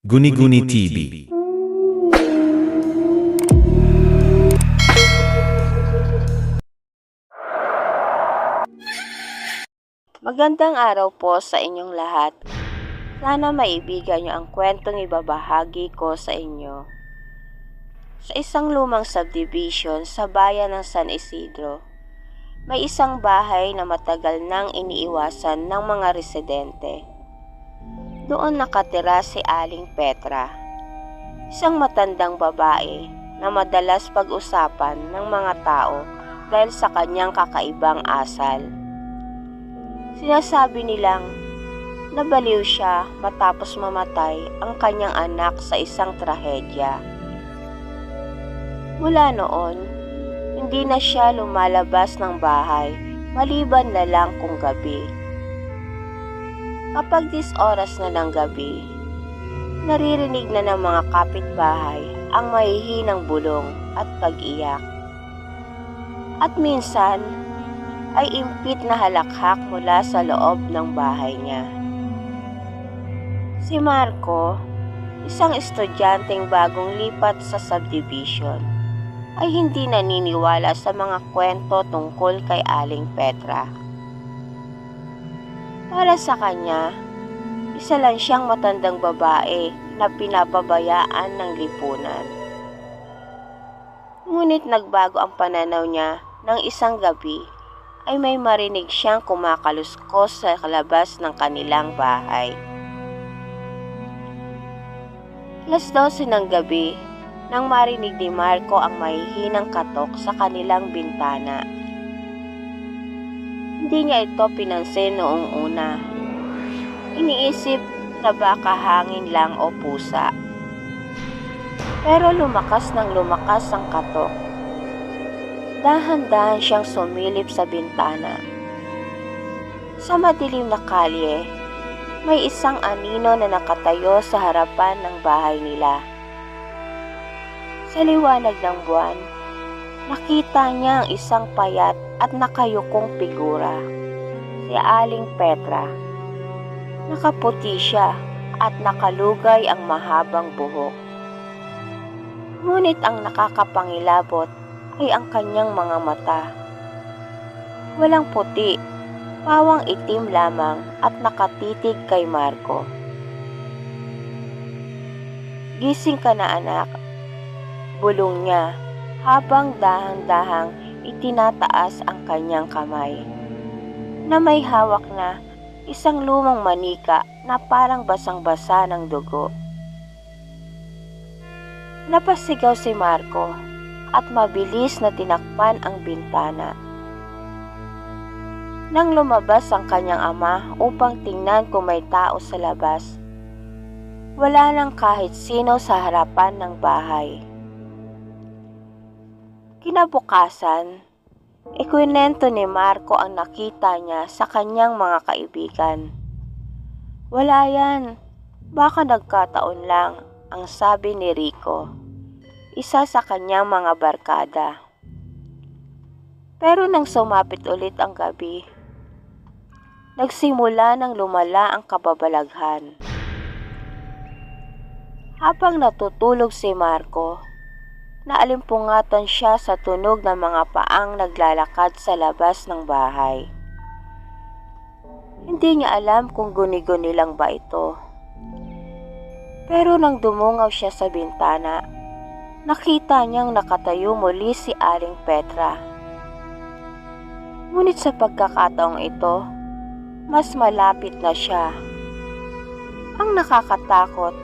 Guni-Guni TV. Magandang araw po sa inyong lahat. Sana maibigan niyo ang kwentong ibabahagi ko sa inyo. Sa isang lumang subdivision sa bayan ng San Isidro, may isang bahay na matagal nang iniiwasan ng mga residente. Doon nakatira si Aling Petra, isang matandang babae na madalas pag-usapan ng mga tao dahil sa kanyang kakaibang asal. Sinasabi nilang nabaliw siya matapos mamatay ang kanyang anak sa isang trahedya. Mula noon, hindi na siya lumalabas ng bahay maliban na lang kung gabi. Kapag dis oras na ng gabi, naririnig na ng mga kapitbahay ang mahihinang bulong at pag-iyak. At minsan, ay impit na halakhak mula sa loob ng bahay niya. Si Marco, isang estudyanteng bagong lipat sa subdivision, ay hindi naniniwala sa mga kwento tungkol kay Aling Petra. Para sa kanya, isa lang siyang matandang babae na pinapabayaan ng lipunan. Ngunit nagbago ang pananaw niya ng isang gabi ay may marinig siyang kumakaluskos sa labas ng kanilang bahay. Alas 12 ng gabi nang marinig ni Marco ang mahihinang katok sa kanilang bintana. Hindi niya ito pinansin noong una. Iniisip na baka hangin lang o pusa. Pero lumakas ng lumakas ang katok dahan-dahan siyang sumilip sa bintana. Sa madilim na kalye, may isang anino na nakatayo sa harapan ng bahay nila. Sa liwanag ng buwan, nakita niya ang isang payat at nakayukong figura, si Aling Petra. Nakaputi siya at nakalugay ang mahabang buhok. Ngunit ang nakakapangilabot ay ang kanyang mga mata. Walang puti, pawang itim lamang at nakatitig kay Marco. Gising ka na anak, bulong niya habang dahang-dahang itinataas ang kanyang kamay. Na may hawak na isang lumang manika na parang basang-basa ng dugo. Napasigaw si Marco at mabilis na tinakpan ang bintana. Nang lumabas ang kanyang ama upang tingnan kung may tao sa labas, wala nang kahit sino sa harapan ng bahay. Kinabukasan, ikwinento ni Marco ang nakita niya sa kanyang mga kaibigan. Wala yan, baka nagkataon lang, ang sabi ni Rico isa sa kanyang mga barkada. Pero nang sumapit ulit ang gabi, nagsimula ng lumala ang kababalaghan. Habang natutulog si Marco, naalimpungatan siya sa tunog ng mga paang naglalakad sa labas ng bahay. Hindi niya alam kung guni-guni lang ba ito. Pero nang dumungaw siya sa bintana, nakita niyang nakatayo muli si Aling Petra. Ngunit sa pagkakataong ito, mas malapit na siya. Ang nakakatakot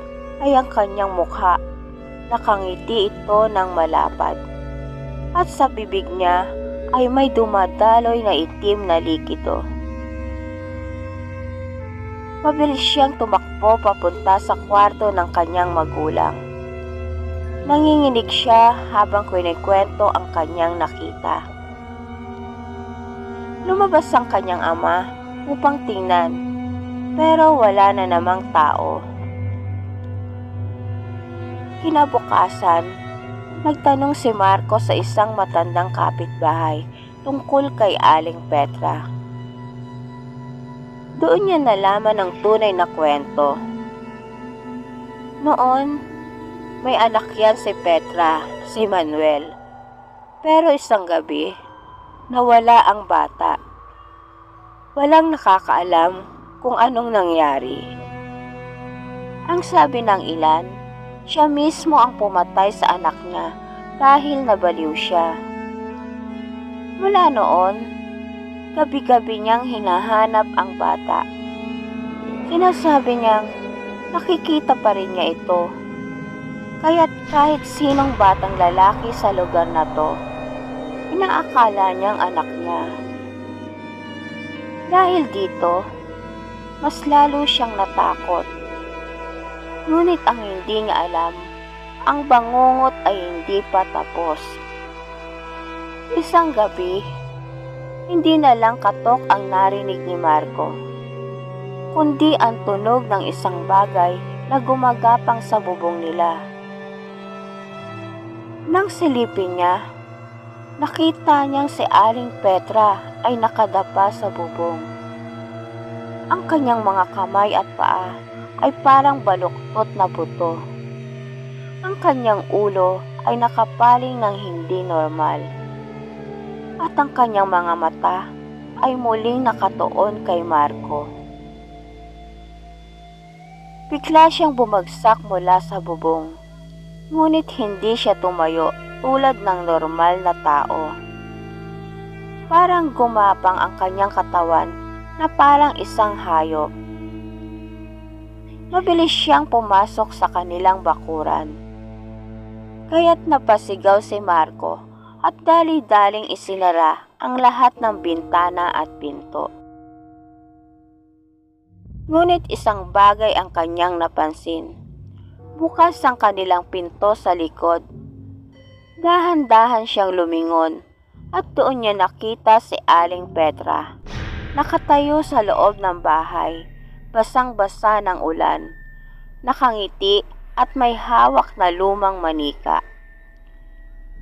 ay ang kanyang mukha. Nakangiti ito ng malapad. At sa bibig niya ay may dumadaloy na itim na likido. Mabilis siyang tumakbo papunta sa kwarto ng kanyang magulang. Nanginginig siya habang kwento ang kanyang nakita. Lumabas ang kanyang ama upang tingnan, pero wala na namang tao. Kinabukasan, nagtanong si Marco sa isang matandang kapitbahay tungkol kay Aling Petra. Doon niya nalaman ang tunay na kwento Noon, may anak yan si Petra, si Manuel. Pero isang gabi, nawala ang bata. Walang nakakaalam kung anong nangyari. Ang sabi ng ilan, siya mismo ang pumatay sa anak niya dahil nabaliw siya. Mula noon, gabi-gabi niyang hinahanap ang bata. Sinasabi niyang nakikita pa rin niya ito. Kaya't kahit sinong batang lalaki sa lugar na to, inaakala niyang anak niya. Dahil dito, mas lalo siyang natakot. Ngunit ang hindi niya alam, ang bangungot ay hindi pa tapos. Isang gabi, hindi na lang katok ang narinig ni Marco, kundi ang tunog ng isang bagay na gumagapang sa bubong nila. Nang silipin niya, nakita niyang si Aling Petra ay nakadapa sa bubong. Ang kanyang mga kamay at paa ay parang baluktot na buto. Ang kanyang ulo ay nakapaling ng hindi normal. At ang kanyang mga mata ay muling nakatuon kay Marco. Bigla siyang bumagsak mula sa bubong. Ngunit hindi siya tumayo tulad ng normal na tao. Parang gumapang ang kanyang katawan na parang isang hayop. Mabilis siyang pumasok sa kanilang bakuran. Kaya't napasigaw si Marco at dali-daling isinara ang lahat ng bintana at pinto. Ngunit isang bagay ang kanyang napansin. Bukas ang kanilang pinto sa likod. Dahan-dahan siyang lumingon at doon niya nakita si Aling Petra. Nakatayo sa loob ng bahay, basang-basa ng ulan. Nakangiti at may hawak na lumang manika.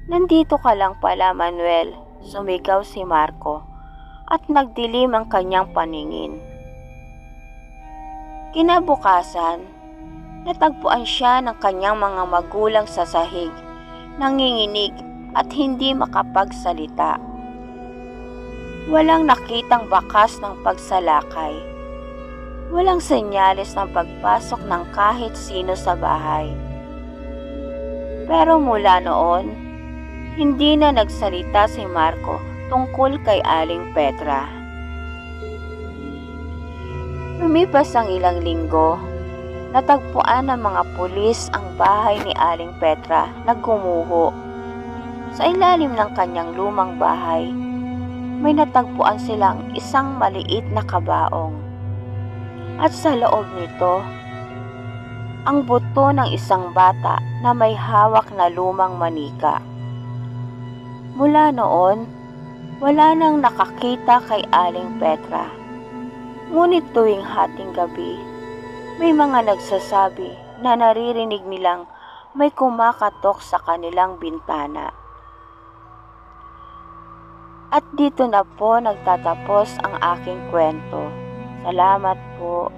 Nandito ka lang pala, Manuel, sumigaw si Marco at nagdilim ang kanyang paningin. Kinabukasan, natagpuan siya ng kanyang mga magulang sa sahig, nanginginig at hindi makapagsalita. Walang nakitang bakas ng pagsalakay. Walang senyales ng pagpasok ng kahit sino sa bahay. Pero mula noon, hindi na nagsalita si Marco tungkol kay Aling Petra. Lumipas ang ilang linggo, natagpuan ng mga pulis ang bahay ni Aling Petra na gumuho. Sa ilalim ng kanyang lumang bahay, may natagpuan silang isang maliit na kabaong. At sa loob nito, ang buto ng isang bata na may hawak na lumang manika. Mula noon, wala nang nakakita kay Aling Petra. Ngunit tuwing hating gabi, may mga nagsasabi na naririnig nilang may kumakatok sa kanilang bintana. At dito na po nagtatapos ang aking kwento. Salamat po.